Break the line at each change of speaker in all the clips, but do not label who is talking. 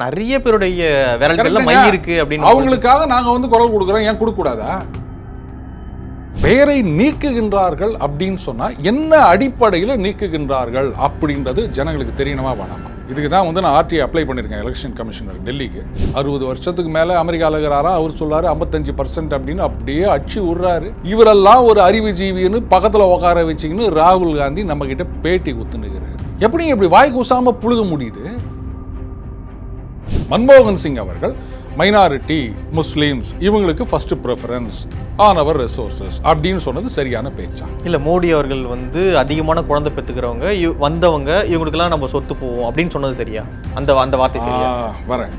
நிறைய பேருடைய விரல்கள்ல மை. இருக்கு அப்படின்னு
அவங்களுக்காக நாங்க வந்து குரல் கொடுக்குறோம். ஏன் கொடுக்க கூடாதா பெயரை நீக்குகின்றார்கள் அப்படின்னு சொன்னா என்ன அடிப்படையில் நீக்குகின்றார்கள் அப்படின்றது ஜனங்களுக்கு தெரியணுமா வேணாமா? இதுக்கு தான் வந்து நான் ஆர்டிஐ அப்ளை பண்ணியிருக்கேன் எலெக்ஷன் கமிஷனர் டெல்லிக்கு. அறுபது வருஷத்துக்கு மேலே அமெரிக்காவில் இருக்கிறாரா? அவர் சொல்றாரு ஐம்பத்தஞ்சு பர்சன்ட் அப்படின்னு அப்படியே அடிச்சு விடுறாரு. இவரெல்லாம் ஒரு அறிவுஜீவின்னு பக்கத்தில் உட்கார வச்சுக்கின்னு ராகுல் காந்தி நம்ம கிட்ட பேட்டி குத்துனுகிறாரு எப்படி இப்படி வாய் கூசாம புழுக முடியுது? மன்மோகன் சிங் அவர்கள் மைனாரிட்டி முஸ்லீம்ஸ் இவங்களுக்கு first preference on our resources அப்படின்னு சொன்னது சரியான பேச்சா?
இல்ல மோடி அவர்கள் வந்து அதிகமான குழந்தை பெத்துக்கிறவங்க இவ- வந்தவங்க இவங்களுக்கெல்லாம் நம்ம சொத்து போவோம் அப்படின்னு சொன்னது சரியா? அந்த அந்த வார்த்தை சரியா?
வரேன்.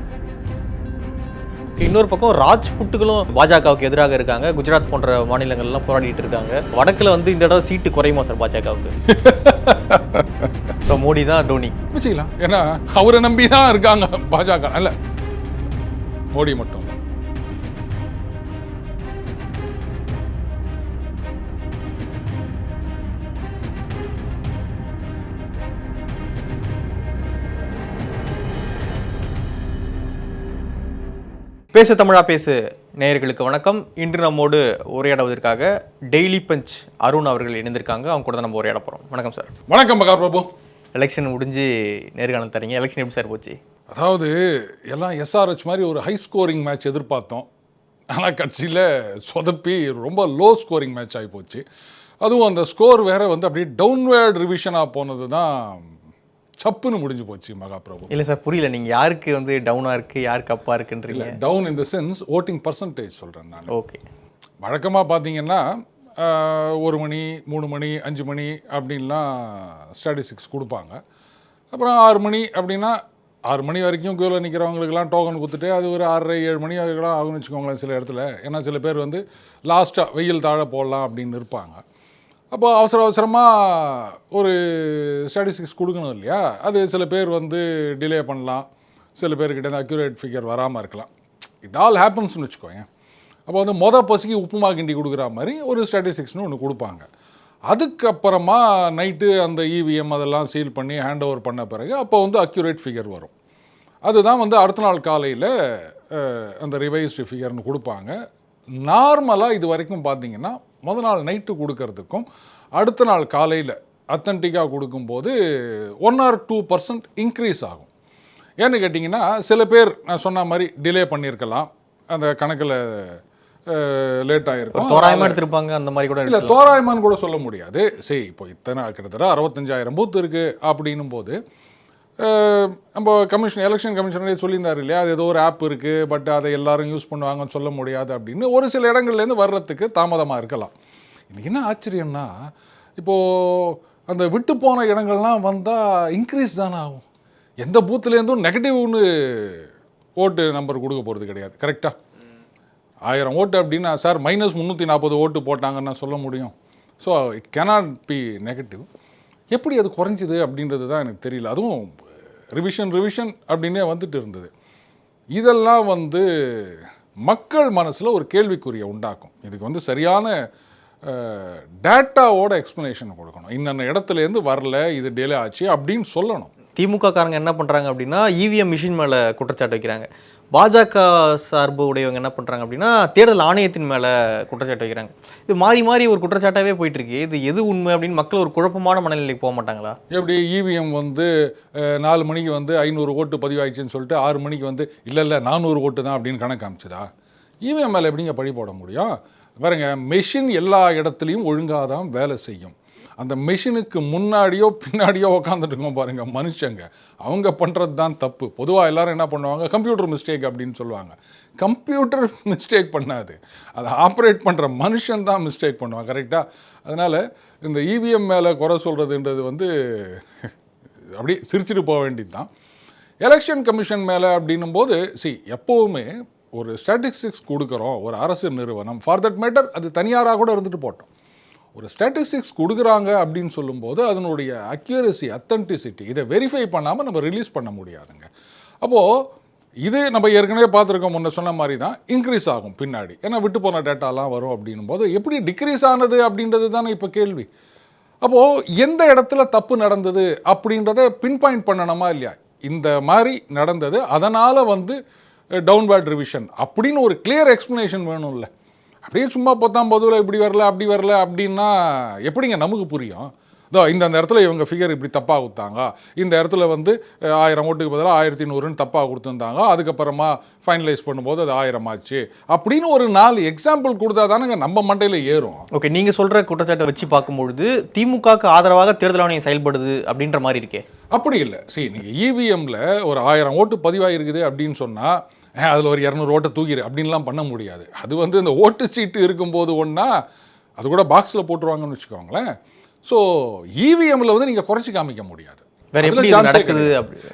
இன்னொரு பக்கம் ராஜ்புட்டுகளும் பாஜகவுக்கு எதிராக இருக்காங்க. குஜராத் போன்ற மாநிலங்கள்லாம் போராடிட்டு இருக்காங்க. வடக்குல வந்து இந்த தடவை சீட்டு குறையுமா சார் பாஜகவுக்கு? மோடி தான். டோனி
வச்சுக்கலாம் ஏன்னா அவரை நம்பி தான் இருக்காங்க பாஜக. அல்ல மோடி மட்டும்.
பேசு தமிழா பேசு. நேயர்களுக்கு வணக்கம். இன்று நம்மோடு உரையாடுவதற்காக டெய்லி பஞ்ச் அருண் அவர்கள் இணைந்திருக்காங்க. அவங்க கூட தான் நம்ம உரையாட போறோம். வணக்கம் சார்.
வணக்கம் மகா பிரபு
எலெக்ஷன் முடிஞ்சு நேர்காணல் தரீங்க எலெக்ஷன் எப்படி சார் போச்சு?
அதாவது எல்லாம் எஸ்ஆர்ஹெச் மாதிரி ஒரு ஹை ஸ்கோரிங் மேட்ச் எதிர்பார்த்தோம். ஆனால் கட்சியில் சொதப்பி ரொம்ப லோ ஸ்கோரிங் மேட்ச் ஆகி போச்சு. அதுவும் அந்த ஸ்கோர் வேற வந்து அப்படியே டவுன்வேர்ட் ரிவிஷனாக போனது தான் சப்புன்னு முடிஞ்சு போச்சு மகா பிரபு
இல்லை சார் புரியல. நீங்க யாருக்கு வந்து டவுனா இருக்கு யாருக்கு அப்பா இருக்குன்றீங்க?
Down in the sense voting percentage சொல்கிறேன் நான்.
ஓகே
வழக்கமாக பார்த்தீங்கன்னா ஒரு மணி மூணு மணி அஞ்சு மணி அப்படின்லாம் ஸ்டாட்டிஸ்டிக்ஸ் கொடுப்பாங்க. அப்புறம் ஆறு மணி அப்படின்னா ஆறு மணி வரைக்கும் க்யூவில் நிற்கிறவங்களுக்குலாம் டோக்கன் கொடுத்துட்டு அது ஒரு ஆறரை ஏழு மணி வரைக்கும் ஆகும்னு வச்சுக்கோங்களேன் சில இடத்துல. ஏன்னா சில பேர் வந்து லாஸ்ட்டாக வெயில் தாழ போடலாம் அப்படின்னு இருப்பாங்க. அப்போ அவசர அவசரமாக ஒரு ஸ்டாட்டிஸ்டிக்ஸ் கொடுக்கணும் இல்லையா? அது சில பேர் வந்து டிலே பண்ணலாம். சில பேர்கிட்ட அக்யூரேட் ஃபிகர் வராமல் இருக்கலாம். இட் ஆல் ஹேப்பன்ஸ்னு வச்சுக்கோங்க அப்போ வந்து மொதல் பசிக்கு உப்புமா கிண்டி கொடுக்குற மாதிரி ஒரு ஸ்டாட்டிஸ்டிக்ஸ்னு ஒன்று கொடுப்பாங்க. அதுக்கப்புறமா நைட்டு அந்த இவிஎம் அதெல்லாம் சீல் பண்ணி ஹேண்ட் ஓவர் பண்ண பிறகு அப்போ வந்து அக்யூரேட் ஃபிகர் வரும். அதுதான் வந்து அடுத்த நாள் காலையில் அந்த ரிவைஸ்டு ஃபிகர்னு கொடுப்பாங்க. நார்மலாக இது வரைக்கும் பார்த்தீங்கன்னா முதல் நாள் நைட்டு கொடுக்கறதுக்கும் அடுத்த நாள் காலையில் அத்தன்டிக்காக கொடுக்கும்போது one or two percent increase ஆகும். ஏன்னு கேட்டிங்கன்னா சில பேர் நான் சொன்ன மாதிரி டிலே பண்ணியிருக்கலாம் அந்த கணக்கில் லேட் ஆகிருக்கும்
தோராயமா எடுத்திருப்பாங்க அந்த மாதிரி கூட
இல்லை. தோராயமான்னு கூட சொல்ல முடியாது. சரி இப்போ இத்தனை கிட்டத்தட்ட அறுபத்தஞ்சாயிரம் பூத் இருக்குது அப்படின்னும் போது நம்ம கமிஷன் எலெக்ஷன் கமிஷனரே சொல்லியிருந்தார் இல்லையா? அது ஏதோ ஒரு ஆப் இருக்குது பட் அதை எல்லாரும் யூஸ் பண்ணுவாங்கன்னு சொல்ல முடியாது அப்படின்னு. ஒரு சில இடங்கள்லேருந்து வர்றதுக்கு தாமதமாக இருக்கலாம். எனக்கு என்ன ஆச்சரியம்னா இப்போது அந்த விட்டு போன இடங்கள்லாம் வந்தால் இன்க்ரீஸ் தானே ஆகும். எந்த பூத்துலேருந்தும் நெகட்டிவ்னு ஓட்டு நம்பர் கொடுக்க போகிறது கிடையாது. கரெக்டாக ஆயிரம் ஓட்டு அப்படின்னா சார் மைனஸ் முந்நூற்றி நாற்பது ஓட்டு போட்டாங்கன்னு சொல்ல முடியும். So it cannot be negative எப்படி அது குறைஞ்சிது அப்படின்றது தான் எனக்கு தெரியல. அதுவும் ரிவிஷன் ரிவிஷன் அப்படின்னே வந்துட்டு இருந்தது. இதெல்லாம் வந்து மக்கள் மனசில் ஒரு கேள்விக்குறியை உண்டாக்கும். இதுக்கு வந்து சரியான டேட்டாவோட எக்ஸ்ப்ளனேஷன் கொடுக்கணும். இன்னென்ன இடத்துலேருந்து வரல இது டிலே ஆச்சு அப்படின்னு சொல்லணும்.
திமுக காரங்க என்ன பண்ணுறாங்க அப்படின்னா இவிஎம் மிஷின் மேலே குற்றச்சாட்டு வைக்கிறாங்க. பாஜக சார்பு உடையவங்க என்ன பண்ணுறாங்க அப்படின்னா தேர்தல் ஆணையத்தின் மேலே குற்றச்சாட்டு வைக்கிறாங்க. இது மாறி மாறி ஒரு குற்றச்சாட்டாகவே போயிட்டுருக்கு. இது எது உண்மை அப்படின்னு மக்கள் ஒரு குழப்பமான மனநிலைக்கு போக மாட்டாங்களா?
எப்படி இவிஎம் வந்து நாலு மணிக்கு வந்து ஐநூறு ஓட்டு பதிவாயிடுச்சுன்னு சொல்லிட்டு ஆறு மணிக்கு வந்து இல்லை இல்லை நானூறு ஓட்டு தான் அப்படின்னு கணக்கு காமிச்சுதா? இவிஎம் மேலே எப்படிங்க பழி போட முடியும்? பாருங்க மெஷின் எல்லா இடத்துலையும் ஒழுங்காக தான் வேலை செய்யும். அந்த மிஷினுக்கு முன்னாடியோ பின்னாடியோ உட்காந்துட்டு இருக்கோம் மனுஷங்க. அவங்க பண்ணுறது தான் தப்பு. பொதுவாக எல்லாரும் என்ன பண்ணுவாங்க கம்ப்யூட்டர் மிஸ்டேக் அப்படின்னு சொல்லுவாங்க. கம்ப்யூட்டர் மிஸ்டேக் பண்ணாது. அதை ஆப்ரேட் பண்ணுற மனுஷன் தான் மிஸ்டேக் பண்ணுவான் கரெக்டாக அதனால் இந்த இவிஎம் மேலே குறை சொல்கிறதுன்றது வந்து அப்படியே சிரிச்சிட்டு போக வேண்டியது தான் எலெக்ஷன் கமிஷன் மேலே அப்படின்னும் போது சி எப்போவுமே ஒரு ஸ்டாட்டிஸ்டிக்ஸ் கொடுக்குறோம் ஒரு அரசு நிறுவனம். ஃபார் தட் மேட்டர் அது தனியாராக கூட இருந்துட்டு போட்டோம். ஒரு ஸ்டாட்டிஸ்டிக்ஸ் கொடுக்குறாங்க அப்படின்னு சொல்லும்போது அதனுடைய அக்யூரசி அத்தன்டிசிட்டி இதை வெரிஃபை பண்ணாமல் நம்ம ரிலீஸ் பண்ண முடியாதுங்க. அப்போது இது நம்ம ஏற்கனவே பார்த்துருக்கோம் முன்ன சொன்ன மாதிரி தான் இன்க்ரீஸ் ஆகும் பின்னாடி. ஏன்னா விட்டு போன டேட்டாலாம் வரும் அப்படின்னும் போது எப்படி டிக்ரீஸ் ஆனது அப்படின்றது தானே இப்போ கேள்வி. அப்போது எந்த இடத்துல தப்பு நடந்தது அப்படின்றத பின் பாயிண்ட் பண்ணணுமா இல்லையா? இந்த மாதிரி நடந்தது அதனால் வந்து டவுன்வேர்ட் ரிவிஷன் அப்படின்னு ஒரு கிளியர் எக்ஸ்ப்ளனேஷன் வேணும்ல. அப்படியே சும்மா பொத்தாம் பொதுவில் இப்படி வரல அப்படி வரல அப்படின்னா எப்படிங்க நமக்கு புரியும்? இதோ இந்த இடத்துல இவங்க ஃபிகர் இப்படி தப்பாக கொடுத்தாங்க. இந்த இடத்துல வந்து ஆயிரம் ஓட்டுக்கு பதிலாக ஆயிரத்தி நூறுன்னு தப்பாக கொடுத்துருந்தாங்க. அதுக்கப்புறமா ஃபைனலைஸ் பண்ணும்போது அது ஆயிரம் ஆச்சு. அப்படின்னு ஒரு நாலு எக்ஸாம்பிள் கொடுத்தா தானங்க நம்ம மண்டையில் ஏறும்.
ஓகே நீங்க சொல்ற குற்றச்சாட்டை வச்சு பார்க்கும்பொழுது திமுகக்கு ஆதரவாக தேர்தல் ஆணையம் செயல்படுது அப்படின்ற மாதிரி இருக்கே.
அப்படி இல்லை. சரி நீங்கள் இவிஎம்ல ஒரு ஆயிரம் ஓட்டு பதிவாயிருக்குது அப்படின்னு சொன்னால் அதில் ஒரு இரநூறு ஓட்டை தூக்கிடு அப்படின்லாம் பண்ண முடியாது. அது வந்து இந்த ஓட்டு சீட்டு இருக்கும்போது ஒன்றா அது கூட பாக்ஸில் போட்டுருவாங்கன்னு வச்சுக்கோங்களேன். ஸோ இவிஎம்ல வந்து நீங்கள் குறைச்சி காமிக்க முடியாது.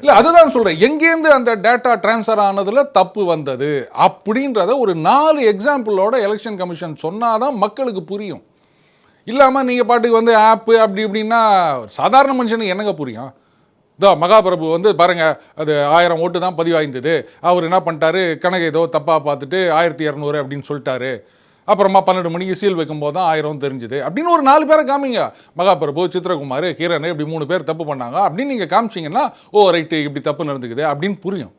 இல்ல அதுதான் சொல்றேன். எங்கேருந்து அந்த டேட்டா ட்ரான்ஸ்ஃபர் ஆனதுல தப்பு வந்தது? அப்படின்றத ஒரு நாலு எக்ஸாம்பிளோட எலெக்ஷன் கமிஷன் சொன்னாதான் மக்களுக்கு புரியும். இல்லாம நீங்க பாட்டுக்கு வந்து ஆப்பு அப்படி இப்படின்னா சாதாரண மனுஷனுக்கு என்னங்க புரியும்? இதோ மகாபிரபு வந்து பாருங்க அது ஆயிரம் ஓட்டு தான் பதிவாய்ந்தது. அவர் என்ன பண்ணிட்டாரு? கணக்கு ஏதோ தப்பாக பார்த்துட்டு ஆயிரத்தி இரநூறு அப்படின்னு சொல்லிட்டாரு. அப்புறமா பன்னெண்டு மணிக்கு சீல் வைக்கும்போது தான் ஆயிரம் தெரிஞ்சுது. அப்படின்னு ஒரு நாலு பேரை காமிங்க. மகாபிரபு சித்திரகுமார் கிரண் இப்படி மூணு பேர் தப்பு பண்ணாங்க. அப்படின்னு நீங்கள் காமிச்சிங்கன்னா ஓ ரைட்டு இப்படி தப்பு நடந்துக்குது அப்படின்னு புரியும்.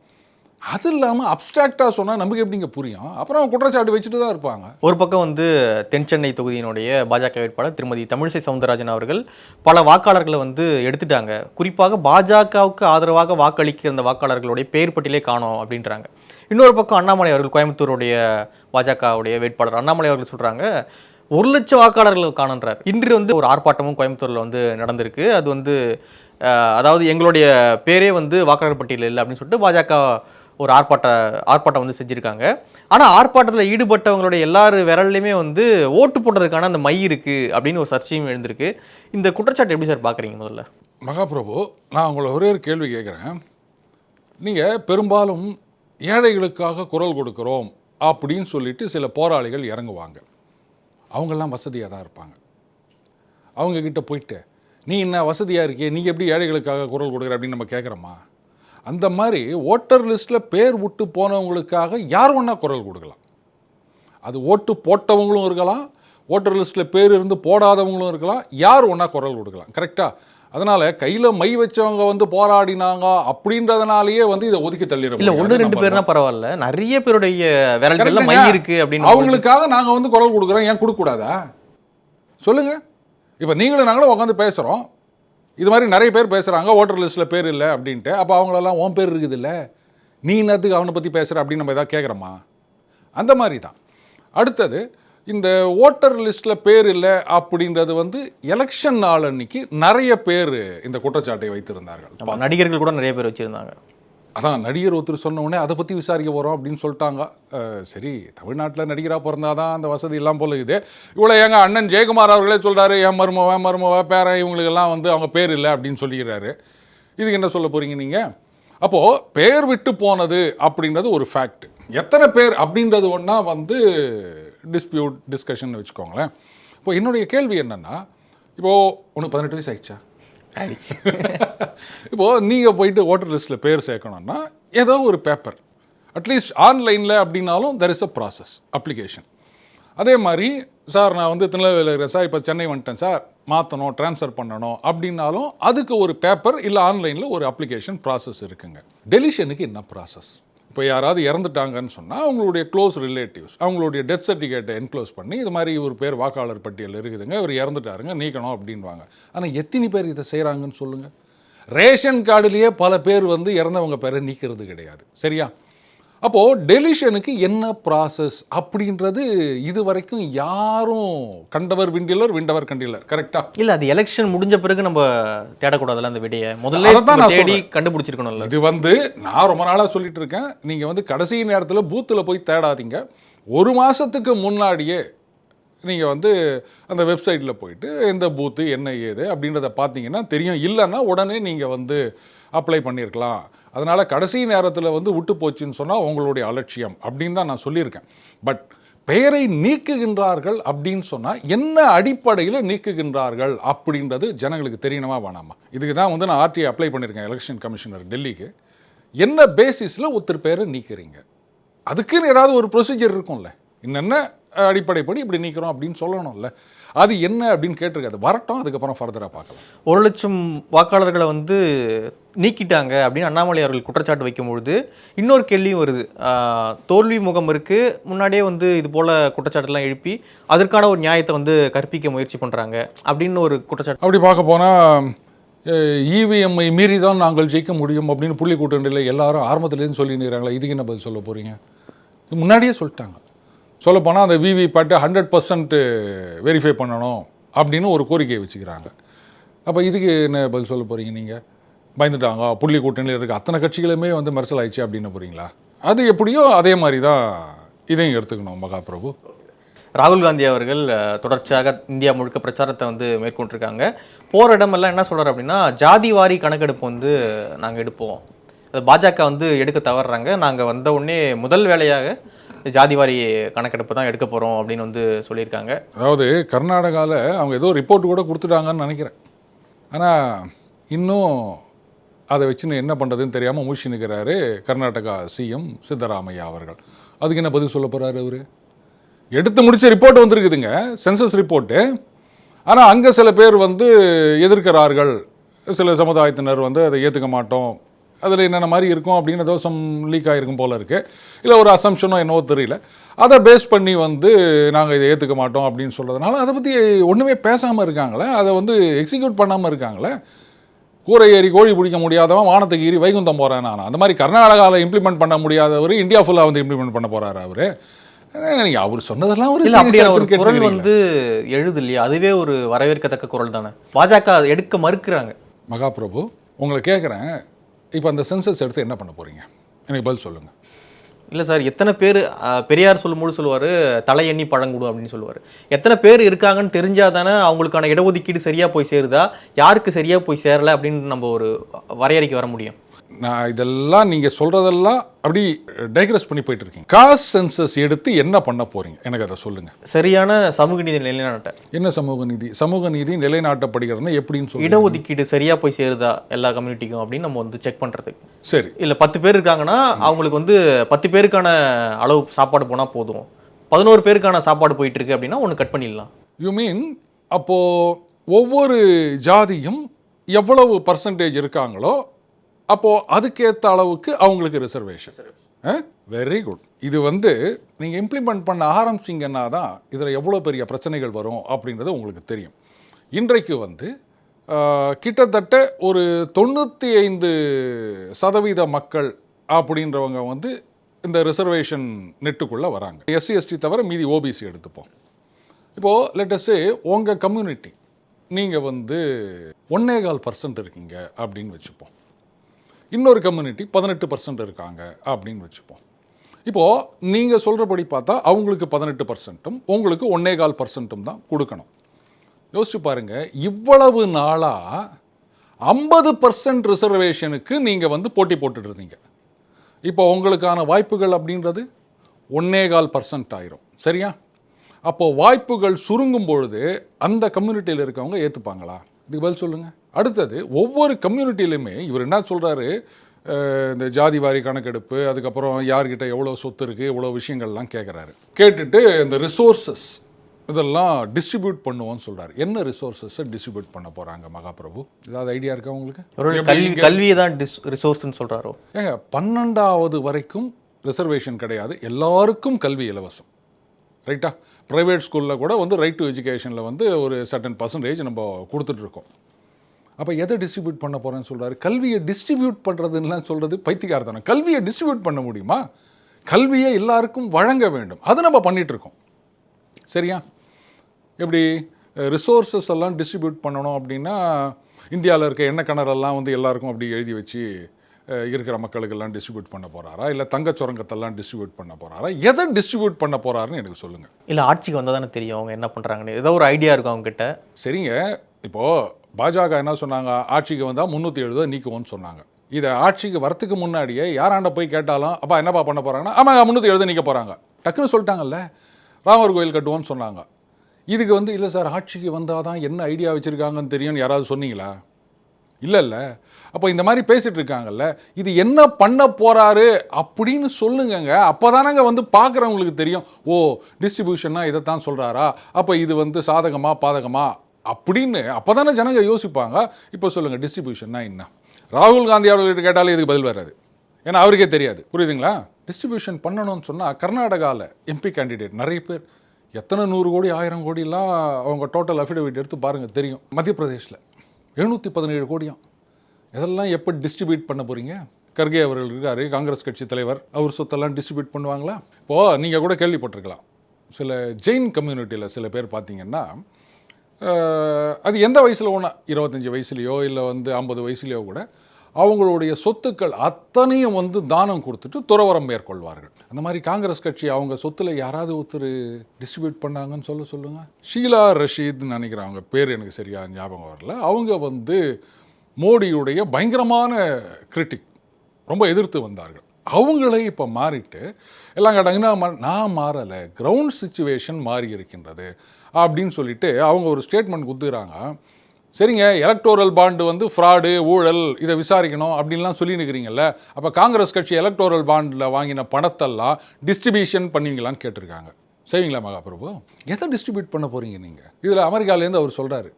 அது இல்லாமல் அப்டிராக்டாக சொன்னால் நமக்கு எப்படிங்க புரியும்? அப்புறம் குற்றச்சாட்டு வச்சுட்டு தான் இருப்பாங்க.
ஒரு பக்கம் வந்து தென் சென்னை தொகுதியினுடைய பாஜக வேட்பாளர் திருமதி தமிழிசை சவுந்தரராஜன் அவர்கள் பல வாக்காளர்களை வந்து எடுத்துட்டாங்க. குறிப்பாக பாஜகவுக்கு ஆதரவாக வாக்களிக்க அந்த வாக்காளர்களுடைய பெயர் பட்டியலே காணோம் அப்படின்றாங்க. இன்னொரு பக்கம் அண்ணாமலை அவர்கள் கோயம்புத்தூருடைய பாஜகவுடைய வேட்பாளர் அண்ணாமலை அவர்கள் சொல்கிறாங்க ஒரு லட்சம் வாக்காளர்கள் காணன்றார். இன்று வந்து ஒரு ஆர்ப்பாட்டமும் கோயம்புத்தூரில் வந்து நடந்திருக்கு. அது வந்து அதாவது எங்களுடைய பேரே வந்து வாக்காளர் பட்டியல் இல்லை அப்படின்னு சொல்லிட்டு பாஜக ஒரு ஆர்ப்பாட்ட ஆர்ப்பாட்டம் வந்து செஞ்சுருக்காங்க. ஆனால் ஆர்ப்பாட்டத்தில் ஈடுபட்டவங்களுடைய எல்லார் விரல்லையுமே வந்து ஓட்டு போடுறதுக்கான அந்த மை இருக்குது அப்படின்னு ஒரு சர்ச்சையும் எழுந்திருக்கு. இந்த குற்றச்சாட்டு எப்படி சார் பார்க்குறீங்க முதல்ல?
மகாபிரபு நான் உங்களை ஒரே ஒரு கேள்வி கேட்குறேன் நீங்கள் பெரும்பாலும் ஏழைகளுக்காக குரல் கொடுக்குறோம் அப்படின்னு சொல்லிட்டு சில போராளிகள் இறங்குவாங்க. அவங்கெல்லாம் வசதியாக தான் இருப்பாங்க. அவங்கக்கிட்ட போயிட்டு நீ என்ன வசதியாக இருக்கியே நீ எப்படி ஏழைகளுக்காக குரல் கொடுக்குற? அப்படின்னு நம்ம கேட்குறோமா அந்த மாதிரி ஓட்டர் லிஸ்ட்டில் பேர் விட்டு போனவங்களுக்காக யார் வேணா குரல் கொடுக்கலாம். அது ஓட்டு போட்டவங்களும் இருக்கலாம் ஓட்டர் லிஸ்ட்டில் பேர் இருந்து போடாதவங்களும் இருக்கலாம் யார் ஒன்றா குரல் கொடுக்கலாம். கரெக்டாக அதனால் கையில் மை வச்சவங்க வந்து போராடினாங்க அப்படின்றதுனாலேயே வந்து இதை ஒதுக்கி தள்ளிட
இல்ல. ஒன்று ரெண்டு பேர்னா பரவாயில்ல. நிறைய பேருடைய விரல்கள்ல மை
கரெக்டுங்க.
இருக்கு அப்படின்னு
அவங்களுக்காக நாங்கள் வந்து குரல் கொடுக்குறோம். ஏன் கொடுக்கக்கூடாதா? சொல்லுங்க. இப்போ நீங்களும் நாங்களும் உட்காந்து பேசுகிறோம் இது மாதிரி நிறைய பேர் பேசுகிறாங்க ஓட்டர் லிஸ்ட்டில் பேர் இல்லை அப்படின்ட்டு. அப்போ அவங்களெல்லாம் உன் பேர் இருக்குது இல்லை? நீ என்னத்துக்கு அவனை பற்றி பேசுகிற அப்படின்னு நம்ம எதாவது கேட்குறோமா அந்த மாதிரி தான் அடுத்தது இந்த ஓட்டர் லிஸ்ட்டில் பேர் இல்லை அப்படின்றது வந்து எலெக்ஷன் நாள் அன்னைக்கு நிறைய பேர் இந்த குற்றச்சாட்டை வைத்திருந்தார்கள்.
நடிகர்கள் கூட நிறைய பேர் வச்சிருந்தாங்க.
அதான் நடிகர் ஒருத்தர் சொன்ன உடனே அதை பற்றி விசாரிக்க போகிறோம் அப்படின்னு சொல்லிட்டாங்க. சரி தமிழ்நாட்டில் நடிகராக பிறந்தாதான் அந்த வசதி எல்லாம் போல இது இவ்வளோ எங்க அண்ணன் ஜெயக்குமார் அவர்களே சொல்கிறாரு என் மருமவ மருமவ பேர இவங்களுக்கெல்லாம் வந்து அவங்க பேர் இல்லை அப்படின்னு சொல்லிக்கிறாரு. இதுக்கு என்ன சொல்ல போகிறீங்க நீங்கள் அப்போது பேர் விட்டு போனது அப்படின்றது ஒரு ஃபேக்ட் எத்தனை பேர் அப்படின்றது ஒன்றா வந்து டிஸ்பியூட் டிஸ்கஷன் வச்சுக்கோங்களேன். இப்போ என்னுடைய கேள்வி என்னென்னா இப்போது உனக்கு பதினெட்டு வயசு ஆயிடுச்சா?
ஆயிடுச்சு.
இப்போது நீங்கள் போயிட்டு ஓட்டர் லிஸ்ட்டில் பேர் சேர்க்கணும்னா ஏதோ ஒரு பேப்பர் அட்லீஸ்ட் ஆன்லைனில் அப்படின்னாலும் there is a process application அதே மாதிரி சார் நான் வந்து திருநெல்வேலியில் இருக்கிறேன். சார் இப்போ சென்னை வந்துட்டேன். சார் மாற்றணும் ட்ரான்ஸ்ஃபர் பண்ணணும். அப்படின்னாலும் அதுக்கு ஒரு பேப்பர் இல்லை ஆன்லைனில் ஒரு அப்ளிகேஷன் ப்ராசஸ் இருக்குங்க. டெலிஷனுக்கு என்ன ப்ராசஸ் இப்போ யாராவது இறந்துட்டாங்கன்னு சொன்னால் அவங்களுடைய க்ளோஸ் ரிலேட்டிவ்ஸ் அவங்களுடைய டெத் சர்டிஃபிகேட்டை என்க்ளோஸ் பண்ணி இது மாதிரி இவர் பேர் வாக்காளர் பட்டியல் இருக்குதுங்க இவர் இறந்துட்டாருங்க நீக்கணும் அப்படின்வாங்க ஆனால் எத்தனை பேர் இதை செய்கிறாங்கன்னு சொல்லுங்கள் ரேஷன் கார்டுலேயே பல பேர் வந்து இறந்தவங்க பேரை நீக்கிறது கிடையாது. சரியா? அப்போது டெலிஷனுக்கு என்ன ப்ராசஸ் அப்படின்றது இது வரைக்கும் யாரும் கண்டவர் விண்டிலர் விண்டவர் கண்டிலர் கரெக்டாக
இல்ல அது எலெக்ஷன் முடிஞ்ச பிறகு நம்ம தேடக்கூடாதுல்ல அந்த விடையை. முதல்ல நம்ம
நான்
தேடி கண்டுபிடிச்சிருக்கணும்ல.
இது வந்து நான் ரொம்ப நாளாக சொல்லிட்டு இருக்கேன் நீங்கள் வந்து கடைசி நேரத்தில் பூத்தில் போய் தேடாதீங்க. ஒரு மாதத்துக்கு முன்னாடியே நீங்கள் வந்து அந்த வெப்சைட்டில் போயிட்டு எந்த பூத்து என்ன ஏது அப்படின்றத பார்த்தீங்கன்னா தெரியும். இல்லைன்னா உடனே நீங்கள் வந்து அப்ளை பண்ணியிருக்கலாம் அதனால் கடைசி நேரத்தில் வந்து விட்டு போச்சுன்னு சொன்னால் உங்களுடைய அலட்சியம் அப்படின்னு தான் நான் சொல்லியிருக்கேன். பட் பெயரை நீக்குகின்றார்கள் அப்படின்னு சொன்னால் என்ன அடிப்படையில் நீக்குகின்றார்கள் அப்படின்றது ஜனங்களுக்கு தெரியணுமா வேணாமா? இதுக்கு தான் வந்து நான் ஆர்டிஐ அப்ளை பண்ணியிருக்கேன் எலெக்ஷன் கமிஷனர் டெல்லிக்கு. என்ன பேசிஸில் ஒருத்தர் பேரை நீக்கிறீங்க? அதுக்குன்னு ஏதாவது ஒரு ப்ரொசீஜர் இருக்கும்ல. என்னென்ன அடிப்படைப்படி இப்படி நீக்கிறோம் அப்படின்னு சொல்லணும்ல. அது என்ன அப்படின்னு கேட்டிருக்காது வரட்டும் அதுக்கப்புறம் ஃபர்தராக பார்க்கலாம்.
ஒரு லட்சம் வாக்காளர்களை வந்து நீக்கிட்டாங்க அப்படின்னு அண்ணாமலை அவர்கள் குற்றச்சாட்டு வைக்கும்பொழுது இன்னொரு கேள்வியும் வருது. தோல்வி முகம் இருக்கு முன்னாடியே வந்து இது போல குற்றச்சாட்டுலாம் எழுப்பி அதற்கான ஒரு நியாயத்தை வந்து கற்பிக்க முயற்சி பண்றாங்க அப்படின்னு ஒரு குற்றச்சாட்டு.
அப்படி பார்க்க போனால் இவிஎம்ஐ மீறி தான் நாங்கள் ஜெயிக்க முடியும் அப்படின்னு புள்ளி கூட்டணியில் எல்லாரும் ஆரம்பத்துலேருந்து சொல்லிடுறாங்களா இதுக்கு என்ன பதில் சொல்ல போகிறீங்க முன்னாடியே சொல்லிட்டாங்க. சொல்லப்போனால் அந்த விவி பாட்டு ஹண்ட்ரட் பர்சன்ட் வெரிஃபை பண்ணணும் அப்படின்னு ஒரு கோரிக்கையை வச்சுக்கிறாங்க. அப்போ இதுக்கு என்ன பதில் சொல்ல போகிறீங்க நீங்கள் பயந்துட்டாங்க. புள்ளி கூட்டணியில் இருக்க அத்தனை கட்சிகளுமே வந்து மறைச்சல் ஆயிடுச்சு அப்படின்னு போகிறீங்களா அது எப்படியோ அதே மாதிரி தான் இதையும் எடுத்துக்கணும் மகாபிரபு.
ராகுல் காந்தி அவர்கள் தொடர்ச்சியாக இந்தியா முழுக்க பிரச்சாரத்தை வந்து மேற்கொண்டிருக்காங்க. போகிற இடமெல்லாம் என்ன சொல்கிறார் அப்படின்னா ஜாதி வாரி கணக்கெடுப்பு வந்து நாங்கள் எடுப்போம். அது பாஜக வந்து எடுக்க தவறுறாங்க. நாங்கள் வந்த உடனே முதல் வேலையாக ஜாதி வாரி கணக்கெடுப்பு தான் எடுக்க போகிறோம் அப்படின்னு வந்து சொல்லியிருக்காங்க.
அதாவது கர்நாடகாவில் அவங்க ஏதோ ரிப்போர்ட் கூட கொடுத்துட்டாங்கன்னு நினைக்கிறேன். ஆனால் இன்னும் அதை வச்சுன்னு என்ன பண்ணுறதுன்னு தெரியாமல் மூச்சு நிற்கிறாரு கர்நாடகா சிஎம் சித்தராமையா அவர்கள். அதுக்கு என்ன பதில் சொல்ல போகிறாரு அவர்? எடுத்து முடித்த ரிப்போர்ட் வந்திருக்குதுங்க சென்சஸ் ரிப்போர்ட்டு ஆனால் அங்கே சில பேர் வந்து எதிர்க்கிறார்கள். சில சமுதாயத்தினர் வந்து அதை ஏற்றுக்க மாட்டோம். அதில் என்னென்ன மாதிரி இருக்கும் அப்படின்னு ஏதோ சம் லீக் ஆகிருக்கும் போல இருக்கு. இல்லை ஒரு அசம்ஷனோ என்னவோ தெரியல. அதை பேஸ் பண்ணி வந்து நாங்கள் இதை ஏற்றுக்க மாட்டோம் அப்படின்னு சொல்கிறதுனால அதை பற்றி ஒன்றுமே பேசாமல் இருக்காங்களே. அதை வந்து எக்ஸிக்யூட் பண்ணாமல் இருக்காங்களே. கூரை ஏறி கோழி பிடிக்க முடியாதவன் வானத்துக்கு ஏறி வைகுந்தம் போகிறேன் நான். அந்த மாதிரி கர்நாடகாவில் இம்ப்ளிமெண்ட் பண்ண முடியாதவர் இந்தியா ஃபுல்லாக வந்து இம்ப்ளிமெண்ட் பண்ண போகிறாரு அவர். நீங்கள் அவர் சொன்னதெல்லாம் ஒரு
அப்படியான ஒரு குரல்? வந்து எழுது இல்லையா? அதுவே ஒரு வரவேற்கத்தக்க குரல் தானே. பாஜக எடுக்க மறுக்கிறாங்க.
மகாபிரபு உங்களை கேட்குறேன் இப்போ அந்த சென்சஸ் எடுத்து என்ன பண்ண போகிறீங்க எனக்கு பதில் சொல்லுங்கள்
இல்லை சார் எத்தனை பேர் பெரியார் சொல்லும்போது சொல்லுவார் தலை எண்ணி பழங்குடு அப்படின்னு சொல்லுவார். எத்தனை பேர் இருக்காங்கன்னு தெரிஞ்சால் தானே அவங்களுக்கான இடஒதுக்கீடு சரியாக போய் சேருதா? யாருக்கு சரியாக போய் சேரலை அப்படின்னு நம்ம ஒரு வரையறைக்கு வர முடியும்.
நான் இதெல்லாம் நீங்கள் சொல்கிறதெல்லாம் அப்படி டைக்ரஸ் பண்ணி போயிட்டு இருக்கீங்க காஸ்ட் சென்சஸ் எடுத்து என்ன பண்ண போகிறீங்க எனக்கு அதை சொல்லுங்கள்
சரியான சமூக நீதி நிலைநாட்ட
என்ன சமூக நீதி? சமூக நீதி நிலைநாட்டப்படுகிறதுனா எப்படின்னு சொல்லுங்க.
இடஒதுக்கீடு சரியாக போய் சேருதா எல்லா கம்யூனிட்டிக்கும் அப்படின்னு நம்ம வந்து செக் பண்ணுறதுக்கு
சரி.
இல்லை பத்து பேர் இருக்காங்கன்னா அவங்களுக்கு வந்து பத்து பேருக்கான அளவு சாப்பாடு போனால் போதும். பதினோரு பேருக்கான சாப்பாடு போயிட்டு இருக்கு அப்படின்னா ஒன்று கட் பண்ணிடலாம்.
யூ மீன் அப்போது ஒவ்வொரு ஜாதியும் எவ்வளவு பர்சன்டேஜ் இருக்காங்களோ அப்போது அதுக்கேற்ற அளவுக்கு அவங்களுக்கு ரிசர்வேஷன் வெரி குட் இது வந்து நீங்கள் இம்ப்ளிமெண்ட் பண்ண ஆரம்பிச்சிங்கன்னா தான் இதில் எவ்வளோ பெரிய பிரச்சனைகள் வரும் அப்படின்றது உங்களுக்கு தெரியும். இன்றைக்கு வந்து கிட்டத்தட்ட ஒரு தொண்ணூற்றி ஐந்து சதவீத மக்கள் அப்படின்றவங்க வந்து இந்த ரிசர்வேஷன் நெட்டுக்குள்ளே வராங்க. எஸ்சி எஸ்டி தவிர மீதி ஓபிசி எடுத்துப்போம். இப்போது லெட்டஸ்ஸே உங்கள் கம்யூனிட்டி நீங்கள் வந்து ஒன்னே கால் பர்சன்ட் இருக்கீங்க அப்படின்னு வச்சுப்போம். இன்னொரு கம்யூனிட்டி பதினெட்டு பர்சன்ட் இருக்காங்க அப்படின்னு வச்சுப்போம். இப்போது நீங்கள் சொல்கிறபடி பார்த்தா அவங்களுக்கு பதினெட்டு பர்சன்ட்டும் உங்களுக்கு ஒன்னே கால் பர்சன்ட்டும் தான் கொடுக்கணும். யோசிச்சு பாருங்க இவ்வளவு நாளாக ஐம்பது பர்சன்ட் ரிசர்வேஷனுக்கு நீங்கள் வந்து போட்டி போட்டுட்டு இருந்தீங்க. இப்போ உங்களுக்கான வாய்ப்புகள் அப்படின்றது ஒன்னே கால் பர்சன்ட் ஆயிரும். சரியா? அப்போது வாய்ப்புகள் சுருங்கும் பொழுது அந்த கம்யூனிட்டியில் இருக்கவங்க ஏற்றுப்பாங்களா இதுக்கு பதில் சொல்லுங்கள் அடுத்தது ஒவ்வொரு கம்யூனிட்டியிலுமே இவர் என்ன சொல்றாரு? அஹ், இந்த ஜாதி வாரி கணக்கெடுப்பு அதுக்கப்புறம் யார்கிட்ட எவ்வளோ சொத்து இருக்குது இவ்வளோ விஷயங்கள்லாம் கேட்குறாரு கேட்டுட்டு இந்த ரிசோர்சஸ் இதெல்லாம் டிஸ்ட்ரிபியூட் பண்ணுவோம்னு சொல்றாரு. என்ன ரிசோர்ஸஸை டிஸ்ட்ரிபியூட் பண்ண போகிறாங்க மகாபிரபு? ஏதாவது ஐடியா இருக்கா உங்களுக்கு?
கல்வி கல்வியை தான் டிஸ் ரிசோர்ஸ்னு சொல்கிறாரோ
ஏங்க பன்னெண்டாவது வரைக்கும் ரிசர்வேஷன் கிடையாது. எல்லாருக்கும் கல்வி இலவசம். ரைட்டா ப்ரைவேட் ஸ்கூலில் கூட வந்து ரைட் டு எஜுகேஷனில் வந்து ஒரு சர்டன் பர்சன்டேஜ் நம்ம கொடுத்துட்ருக்கோம் அப்போ எதை டிஸ்ட்ரிபியூட் பண்ண போகிறேன்னு சொல்கிறாரு கல்வியை டிஸ்ட்ரிபியூட் பண்ணுறதுலாம் சொல்கிறது பைத்தியக்காரத்தனம் கல்வியை டிஸ்ட்ரிபியூட் பண்ண முடியுமா? கல்வியை எல்லாருக்கும் வழங்க வேண்டும். அது நம்ம பண்ணிட்டு இருக்கோம். சரியா? எப்படி? ரிசோர்ஸஸ் எல்லாம் டிஸ்ட்ரிபியூட் பண்ணணும் அப்படின்னா இந்தியாவில் இருக்க எண்ணெய் கிணறெல்லாம் வந்து எல்லாருக்கும் அப்படி எழுதி வச்சு இருக்கிற மக்களுக்கெல்லாம் டிஸ்ட்ரிபியூட் பண்ண போகிறாரா இல்லை தங்கச் சுரங்கத்தெல்லாம் டிஸ்ட்ரிபியூட் பண்ண போகிறாரா எதை டிஸ்ட்ரிபியூட் பண்ண போகிறாருன்னு எனக்கு சொல்லுங்கள்
இல்லை ஆட்சிக்கு வந்தால் தானே தெரியும். அவங்க என்ன பண்ணுறாங்கன்னு ஏதோ ஒரு ஐடியா இருக்கும் அவங்க கிட்ட
சரிங்க. இப்போது பாஜக என்ன சொன்னாங்க? ஆட்சிக்கு வந்தால் முந்நூற்றி எழுபது நீக்குவோம்னு சொன்னாங்க. இதை ஆட்சிக்கு வரத்துக்கு முன்னாடியே யாராண்ட போய் கேட்டாலும் அப்பா என்னப்பா பண்ண போகிறாங்கன்னா ஆமாம் முந்நூற்றி எழுபது நீக்க போகிறாங்க டக்குன்னு சொல்லிட்டாங்கல்ல? ராமர் கோயில் கட்டுவோன்னு சொன்னாங்க. இதுக்கு வந்து இல்லை சார் ஆட்சிக்கு வந்தால் தான் என்ன ஐடியா வச்சுருக்காங்கன்னு தெரியும்னு யாராவது சொன்னீங்களா? இல்லை இல்லை. அப்போ இந்த மாதிரி பேசிகிட்டு இருக்காங்கல்ல? இது என்ன பண்ண போகிறாரு அப்படின்னு சொல்லுங்கங்க. அப்போ தானேங்க வந்து பார்க்குறவங்களுக்கு தெரியும். ஓ டிஸ்ட்ரிபியூஷன்னா இதைத்தான் சொல்கிறாரா அப்போ இது வந்து சாதகமாக பாதகமாக அப்படின்னு அப்போதானே ஜனங்க யோசிப்பாங்க. இப்போ சொல்லுங்கள் டிஸ்ட்ரிபியூஷன்னா என்ன? ராகுல் காந்தி அவர்கள்ட்ட கேட்டாலே இதுக்கு பதில் வராது. ஏன்னா அவருக்கே தெரியாது. புரியுதுங்களா? டிஸ்ட்ரிபியூஷன் பண்ணணும்னு சொன்னால் கர்நாடகாவில் எம்பி கேண்டிடேட் நிறைய பேர் எத்தனை நூறு கோடி ஆயிரம் கோடிலாம் அவங்க டோட்டல் அஃபிடவிட் எடுத்து பாருங்கள் தெரியும். மத்திய பிரதேஷில் எழுநூற்றி பதினேழு கோடியாம். இதெல்லாம் எப்படி டிஸ்ட்ரிபியூட் பண்ண போகிறீங்க கர்கே அவர்கள் இருக்காரு காங்கிரஸ் கட்சி தலைவர். அவர் சொத்தெல்லாம் டிஸ்ட்ரிபியூட் பண்ணுவாங்களா? இப்போது நீங்கள் கூட கேள்விப்பட்டிருக்கலாம். சில ஜெயின் கம்யூனிட்டியில் சில பேர் பார்த்தீங்கன்னா அது எந்த வயசில் ஒன்றா இருபத்தஞ்சி வயசுலையோ இல்லை வந்து ஐம்பது வயசுலையோ கூட அவங்களுடைய சொத்துக்கள் அத்தனையும் வந்து தானம் கொடுத்துட்டு துறவரம் மேற்கொள்வார்கள். அந்த மாதிரி காங்கிரஸ் கட்சி அவங்க சொத்துல யாராவது ஒருத்தர் டிஸ்ட்ரிபியூட் பண்ணாங்கன்னு சொல்ல சொல்லுங்கள் ஷீலா ரஷீத்னு நினைக்கிறேன் அவங்க பேர் எனக்கு சரியாக ஞாபகம் வரல. அவங்க வந்து மோடியுடைய பயங்கரமான கிரிட்டிக் ரொம்ப எதிர்த்து வந்தார்கள். அவங்களே இப்போ மாறிட்டு எல்லாம் கேட்டாங்கன்னா நான் மாறலை. கிரவுண்ட் சுச்சுவேஷன் மாறி இருக்கின்றது. அப்படின்னு சொல்லிட்டு அவங்க ஒரு ஸ்டேட்மெண்ட் கொடுத்துக்கிறாங்க சரிங்க எலக்டோரல் பாண்டு வந்து ஃப்ராடு ஊழல் இதை விசாரிக்கணும் அப்படின்லாம் சொல்லி நிற்கிறீங்கல்ல அப்போ காங்கிரஸ் கட்சி எலக்டோரல் பாண்டில் வாங்கின பணத்தெல்லாம் டிஸ்ட்ரிபியூஷன் பண்ணுவீங்களான்னு கேட்டிருக்காங்க. செய்வீங்களா மகாபிரபு? எதை டிஸ்ட்ரிபியூட் பண்ண போகிறீங்க நீங்கள் இதில் அமெரிக்காலேருந்து அவர் சொல்கிறாரு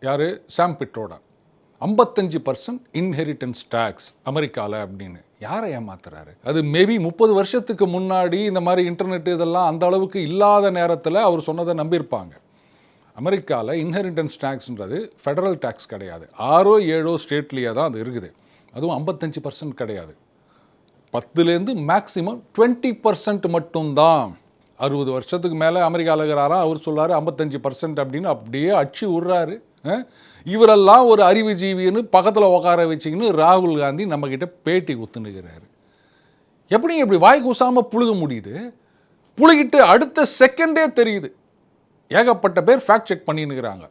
யார்? சாம் பிட்ரோடா. ஐம்பத்தஞ்சு பர்சன்ட் இன்ஹெரிட்டன்ஸ் டேக்ஸ் அமெரிக்காவில் அப்படின்னு. யாரை ஏமாத்துறாரு? அது மேபி முப்பது வருஷத்துக்கு முன்னாடி இந்த மாதிரி இன்டர்நெட் இதெல்லாம் அந்த அளவுக்கு இல்லாத நேரத்தில் அவர் சொன்னதை நம்பியிருப்பாங்க. அமெரிக்காவில் இன்ஹெரிட்டன்ஸ் டேக்ஸ்ன்றது ஃபெடரல் டேக்ஸ் கிடையாது. ஆறோ ஏழோ ஸ்டேட்லேயே தான் அது இருக்குது. அதுவும் ஐம்பத்தஞ்சு பர்சன்ட் கிடையாது. பத்துலேருந்து மேக்ஸிமம் டுவெண்ட்டி பர்சன்ட் மட்டும்தான். அறுபது வருஷத்துக்கு மேலே அமெரிக்காவில் இருக்கிறாரா? அவர் சொல்றாரு ஐம்பத்தஞ்சு பர்சன்ட் அப்படின்னு அப்படியே அடிச்சு விட்றாரு. இவரெல்லாம் ஒரு அறிவுஜீவின்னு பக்கத்தில் உட்கார வச்சிங்கன்னு ராகுல் காந்தி நம்மக்கிட்ட பேட்டி குத்துனுக்கிறாரு எப்படி இப்படி வாய் கூசாமல் புழுக முடியுது? புழுகிட்டு அடுத்த செகண்டே தெரியுது. ஏகப்பட்ட பேர் ஃபேக்ட் செக் பண்ணின்னுக்கிறாங்க.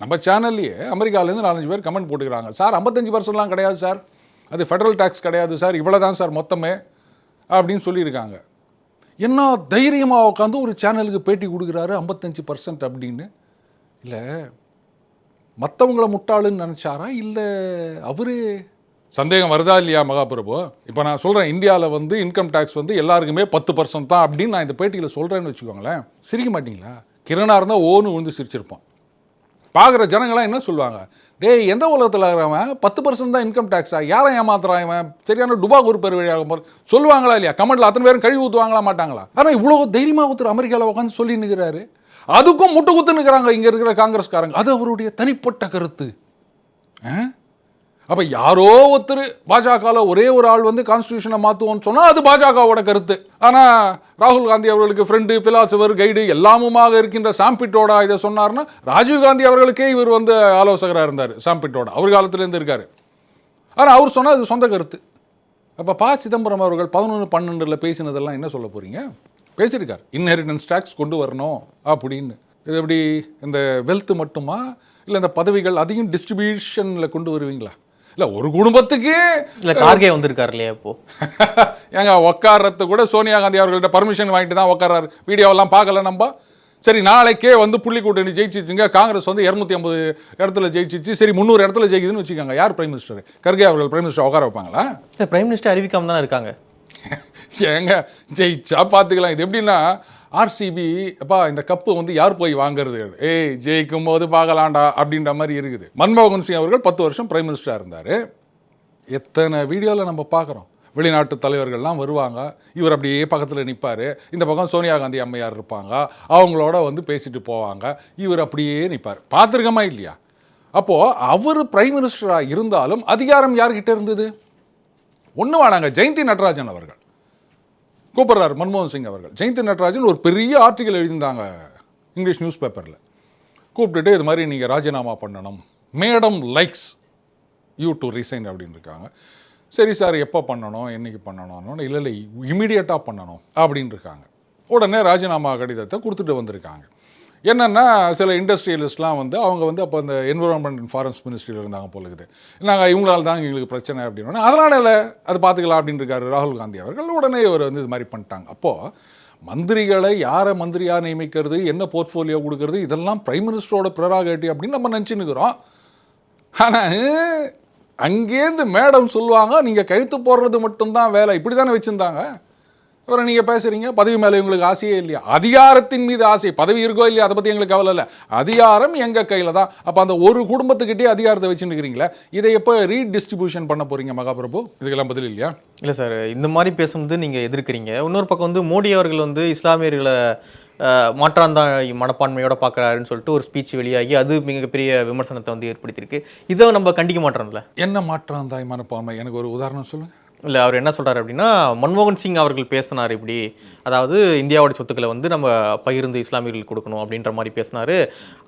நம்ம சேனல்லையே அமெரிக்காலேருந்து நாலஞ்சு பேர் கமெண்ட் போட்டுக்கிறாங்க. சார் ஐம்பத்தஞ்சு பர்சன்ட்லாம் கிடையாது சார். அது ஃபெடரல் டேக்ஸ் கிடையாது சார். இவ்வளோ தான் சார் மொத்தமே அப்படின்னு சொல்லியிருக்காங்க. என்ன தைரியமாக உட்காந்து ஒரு சேனலுக்கு பேட்டி கொடுக்குறாரு ஐம்பத்தஞ்சு பர்சன்ட் அப்படின்னு? இல்லை மற்றவங்கள முட்டாளுன்னு நினச்சாரா? இல்லை அவரு சந்தேகம் வருதா இல்லையா மகாபிரபு? இப்போ நான் சொல்கிறேன் இந்தியாவில் வந்து இன்கம் டேக்ஸ் வந்து எல்லாருக்குமே பத்து பர்சன்ட் தான் அப்படின்னு நான் இந்த பேட்டியில் சொல்கிறேன்னு வச்சுக்கோங்களேன். சிரிக்க மாட்டீங்களா? கிரணாக இருந்தால் ஓன்னு விழுந்து சிரிச்சிருப்பான். பார்க்குற ஜனங்களாம் என்ன சொல்லுவாங்க? டேய் எந்த உலகத்தில் இருக்கிறவன் பத்து பர்சன்ட் தான் இன்கம் டேக்ஸா யாரை ஏமாத்துறான் இவன்? சரியான டுபா குரூப் பேர் வழியாக போகிற சொல்லுவாங்களா இல்லையா? கமெண்ட்ல அத்தனை பேரும் கழுவி ஊற்றுவாங்களா மாட்டாங்களா? ஆனால் இவ்வளோ தைரியமாக ஒருத்தர் அமெரிக்காவில் உட்காந்து சொல்லி நிற்கிறாரு அதுக்கும் முட்டு குத்து இங்கே இருக்கிற காங்கிரஸ்காரங்க. அது அவருடைய தனிப்பட்ட கருத்து. அப்போ யாரோ ஒருத்தர் பாஜகவில் ஒரே ஒரு ஆள் வந்து கான்ஸ்டியூஷனை மாற்றுவோம்னு சொன்னால் அது பாஜகவோட கருத்து. ஆனால் ராகுல் காந்தி அவர்களுக்கு ஃப்ரெண்டு ஃபிலாசபர் கைடு எல்லாமுமாக இருக்கின்ற சாம்பிட்டோட இதை சொன்னார்னா ராஜீவ் காந்தி அவர்களுக்கே இவர் வந்து ஆலோசகராக இருந்தார் சாம்பிட்டோட. அவர் காலத்துலேருந்து இருக்கார். ஆனால் அவர் சொன்னால் அது சொந்த கருத்து. அப்போ ப சிதம்பரம் அவர்கள் பதினொன்று பன்னெண்டில் பேசினதெல்லாம் என்ன சொல்ல போகிறீங்க பேசியிருக்கார். இன்ஹெரிட்டன்ஸ் டேக்ஸ் கொண்டு வரணும் அப்படின்னு. இது எப்படி இந்த வெல்த் மட்டுமா? இல்லை இந்த பதவிகள் அதையும் டிஸ்ட்ரிபியூஷனில் கொண்டு வருவீங்களா? இல்லை ஒரு குடும்பத்துக்கு
இல்ல கார்கே வந்திருக்காரு இல்லையா இப்போ?
ஏங்க உட்கார்றது கூட சோனியா காந்தி அவர்கள்ட்ட பர்மிஷன் வாங்கிட்டு தான் உட்கார்றாரு வீடியோவெல்லாம் பார்க்கல நம்ம. சரி நாளைக்கே வந்து புள்ளி கூட்டணி ஜெயிச்சிச்சுங்க. காங்கிரஸ் வந்து இரநூத்தி ஐம்பது இடத்துல ஜெயிச்சிச்சு. சரி முந்நூறு இடத்துல ஜெயிக்குதுன்னு வச்சுக்கோங்க. யார் பிரைம் மினிஸ்டர் கர்கே அவர்கள் பிரைம் மினிஸ்டர் உட்கார வைப்பாங்களா?
இல்ல பிரைம் மினிஸ்டர் அறிவிக்காம தானே இருக்காங்க.
ஏங்க ஜெயிச்சா பார்த்துக்கலாம் இது எப்படின்னா ஆர்சிபி அப்பா இந்த கப்பு வந்து யார் போய் வாங்குறது? ஏய் ஜெயிக்கும் போது பார்க்கலாண்டா அப்படின்ற மாதிரி இருக்குது. மன்மோகன் சிங் அவர்கள் பத்து வருஷம் பிரைம் மினிஸ்டராக இருந்தார். எத்தனை வீடியோவில் நம்ம பார்க்குறோம். வெளிநாட்டு தலைவர்கள்லாம் வருவாங்க. இவர் அப்படியே பக்கத்தில் நிற்பார் இந்த பக்கம் சோனியா காந்தி அம்மையார் இருப்பாங்க. அவங்களோட வந்து பேசிட்டு போவாங்க. இவர் அப்படியே நிற்பார் பார்த்துருக்கமா இல்லையா? அப்போது அவர் பிரைம் மினிஸ்டராக இருந்தாலும் அதிகாரம் யார்கிட்ட இருந்தது? ஒன்று வாடாங்க ஜெயந்தி நடராஜன் அவர்கள். கூப்பிட்றாரு மன்மோகன் சிங் அவர்கள். ஜெயந்தி நடராஜன் ஒரு பெரிய ஆர்டிக்கல் எழுதியிருந்தாங்க இங்கிலீஷ் நியூஸ் பேப்பரில் கூப்பிட்டுட்டு இது மாதிரி நீங்கள் ராஜினாமா பண்ணணும். Madam likes you to resign அப்படின்னு இருக்காங்க. சரி சார் எப்போ பண்ணணும்? என்னைக்கு பண்ணணும்னு இல்லை இல்லை இமீடியட்டாக பண்ணணும் அப்படின்னு இருக்காங்க. உடனே ராஜினாமா கடிதத்தை கொடுத்துட்டு வந்திருக்காங்க. என்னென்னா சில இண்டஸ்ட்ரியலிஸ்ட்லாம் வந்து அவங்க வந்து அப்போ இந்த என்விரான்மெண்ட் அண்ட் ஃபாரஸ்ட் மினிஸ்ட்ரியில் இருந்தாங்க போல இருக்குது. நாங்கள் இவங்களால தான் எங்களுக்கு பிரச்சனை அப்படின்னா அதனால இல்லை அது பார்த்துக்கலாம் அப்படின்னு இருக்காரு ராகுல் காந்தி அவர்கள். உடனே இவர் வந்து இது மாதிரி பண்ணிட்டாங்க. அப்போது மந்திரிகளை யாரை மந்திரியாக நியமிக்கிறது என்ன போர்ட்ஃபோலியோ கொடுக்கறது இதெல்லாம் பிரைம் மினிஸ்டரோட ப்ரெராகேட்டிவ் அப்படின்னு நம்ம நினச்சின்னுக்கிறோம் ஆனால் அங்கேருந்து மேடம் சொல்லுவாங்க நீங்கள் கழுத்து போடுறது மட்டும்தான் வேலை. இப்படி தானே வச்சுருந்தாங்க. அப்புறம் நீங்கள் பேசுகிறீங்க பதவி மேலே உங்களுக்கு ஆசையே இல்லையா? அதிகாரத்தின் மீது ஆசை பதவி இருக்கோ இல்லையா அதை பற்றி எங்களுக்கு கவலை இல்லை. அதிகாரம் எங்கள் கையில் தான்? அப்போ அந்த ஒரு குடும்பத்துக்கிட்டே அதிகாரத்தை வச்சுருக்கிறீங்களே இதை எப்போ ரீடிஸ்ட்ரிபியூஷன் பண்ண போகிறீங்க மகாபிரபு? இதுக்கெல்லாம் பதில் இல்லையா?
இல்லை சார் இந்த மாதிரி பேசும்போது நீங்கள் எதிர்க்கிறீங்க. இன்னொரு பக்கம் வந்து மோடி அவர்கள் வந்து இஸ்லாமியர்களை அஹ், மாற்றாந்தாய் மனப்பான்மையோட பார்க்குறாருன்னு சொல்லிட்டு ஒரு ஸ்பீச் வெளியாகி அது மிகப்பெரிய விமர்சனத்தை வந்து ஏற்படுத்தியிருக்கு. இதை நம்ம கண்டிக்க மாட்டோம்ல?
என்ன மாற்றம் தாய் மனப்பான்மை? எனக்கு ஒரு உதாரணம் சொல்லுங்கள்
இல்லை அவர் என்ன சொல்றாரு அப்படின்னா மன்மோகன் சிங் அவர்கள் பேசினார் இப்படி. அதாவது இந்தியாவோட சொத்துக்களை வந்து நம்ம பகிர்ந்து இஸ்லாமியர்களுக்கு கொடுக்கணும் அப்படின்ற மாதிரி பேசினாரு.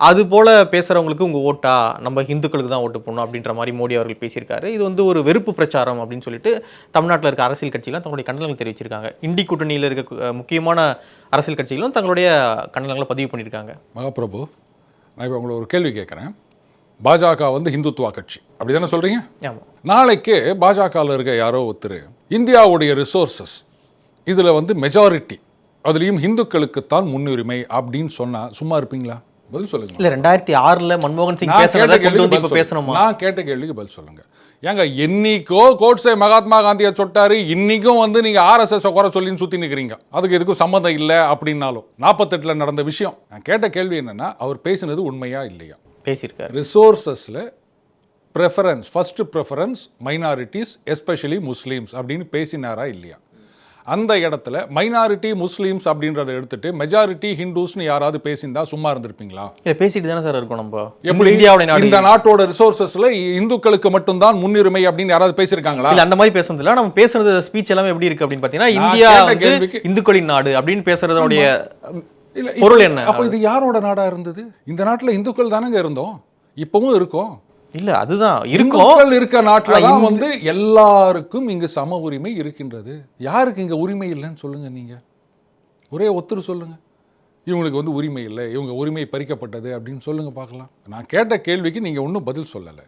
அது போல பேசுறவங்களுக்கு உங்க ஓட்டா? நம்ம இந்துக்களுக்கு தான் ஓட்டு போடணும் அப்படின்ற மாதிரி மோடி அவர்கள் பேசியிருக்காரு. இது வந்து ஒரு வெறுப்பு பிரச்சாரம் அப்படின்னு சொல்லிட்டு தமிழ்நாட்டில் இருக்க அரசியல் கட்சிகளும் தங்களுடைய கண்டனங்கள் தெரிவிச்சிருக்காங்க. இண்டி கூட்டணியில் இருக்க முக்கியமான அரசியல் கட்சிகளும் தங்களுடைய கண்டனங்களை பதிவு பண்ணியிருக்காங்க.
மகாபிரபு நான் இப்போ உங்களை ஒரு கேள்வி கேட்குறேன் பாஜக வந்து ஹிந்துத்துவா கட்சி. அப்படி தானே சொல்கிறீங்க
ஆமாம்
நாளைக்கு பாஜகவில் இருக்க யாரோ ஒருத்தர் இந்தியாவுடைய ரிசோர்சஸ் இதில் வந்து மெஜாரிட்டி அதுலேயும் ஹிந்துக்களுக்குத்தான் முன்னுரிமை அப்படின்னு சொன்னால் சும்மா இருப்பீங்களா? பதில் சொல்லுங்க.
இல்லை ரெண்டாயிரத்தி ஆறில் மன்மோகன் சிங்
கேட்ட
கொண்டு வந்து இப்போ பேசணுமா.
நான் கேட்ட கேள்விக்கு பதில் சொல்லுங்க. ஏங்க என்னைக்கோ கோட்ஸே மகாத்மா காந்தியை சொட்டாரு இன்னைக்கும் வந்து நீங்க ஆர்எஸ்எஸ் குறை சொல்லின்னு சுத்தி நிக்கிறீங்க. அதுக்கு எதுக்கும் சம்மந்தம் இல்லை அப்படின்னாலும். நாற்பத்தெட்டில் நடந்த விஷயம். நான் கேட்ட கேள்வி என்னன்னா அவர் பேசினது உண்மையா இல்லையா?
பேசியிருக்காரு.
ரிசோர்ஸஸில் preference first preference minorities especially Muslims அப்படின்னு பேசினாரா இல்லையா? அந்த இடத்துல மைனாரிட்டி முஸ்லீம்ஸ் அப்படின்றத எடுத்துட்டு மெஜாரிட்டி ஹிந்துஸ்னு யாராவது பேசியிருந்தா சும்மா இருந்திருப்பீங்களா?
இல்லை பேசிட்டு தானே சார் இருக்கோம் நம்ம.
எப்படி?
இந்தியாவுடைய நாடு.
இந்த நாட்டோட ரிசோர்சஸ்ல இந்துக்களுக்கு மட்டும்தான் முன்னுரிமை அப்படின்னு யாராவது பேசியிருக்காங்களா?
இல்ல அந்த மாதிரி பேசுனது இல்ல. நம்ம பேசுறது ஸ்பீச் எல்லாமே எப்படி இருக்கு அப்படின்னு பாத்தீங்கன்னா
நான்
இந்தியா வந்து இந்துக்களின் நாடு அப்படின்னு பேசுறதோடைய பொருள் என்ன?
அப்போ இது யாரோட நாடா இருந்தது? இந்த நாட்டுல இந்துக்கள் தானங்க இருந்தோம். இப்பவும் இருக்கோம்.
இல்ல அதுதான். இருக்கும்
இருக்க? நாட்டுல தான் வந்து எல்லாருக்கும் இங்கு சம உரிமை இருக்கின்றது. யாருக்கு இங்க உரிமை இல்லைன்னு சொல்லுங்க நீங்க? ஒரே ஒத்துரு சொல்லுங்க. இவங்களுக்கு வந்து உரிமை இல்லை இவங்க உரிமை பறிக்கப்பட்டது அப்படின்னு சொல்லுங்க பார்க்கலாம். நான் கேட்ட கேள்விக்கு நீங்க ஒன்றும் பதில் சொல்லலை.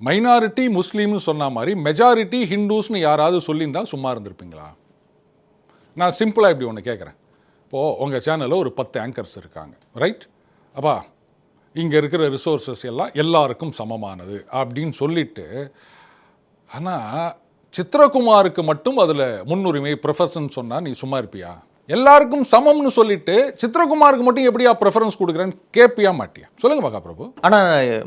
மைனாரிட்டி முஸ்லீம்னு சொன்ன மாதிரி மெஜாரிட்டி ஹிந்துஸ்னு யாராவது சொல்லியிருந்தா சும்மா இருந்திருப்பீங்களா? நான் சிம்பிளாக இப்படி ஒன்று கேட்குறேன் இப்போது உங்கள் சேனலில் ஒரு பத்து ஆங்கர்ஸ் இருக்காங்க ரைட் அப்பா இங்கே இருக்கிற ரிசோர்ஸஸ் எல்லாம் எல்லாருக்கும் சமமானது அப்படின்னு சொல்லிட்டு ஆனால் சித்ரகுமாருக்கு மட்டும் அதில் முன்னுரிமை ப்ரிஃபரன்ஸ் சொன்னால் நீ சும்மா இருப்பியா? எல்லாருக்கும் சமம்னு சொல்லிட்டு சித்ரகுமாருக்கு மட்டும் எப்படியா ப்ரிஃபரன்ஸ் கொடுக்குறேன்னு கேட்பியா மாட்டியா? சொல்லுங்க பாக்கா பிரபு.
ஆனா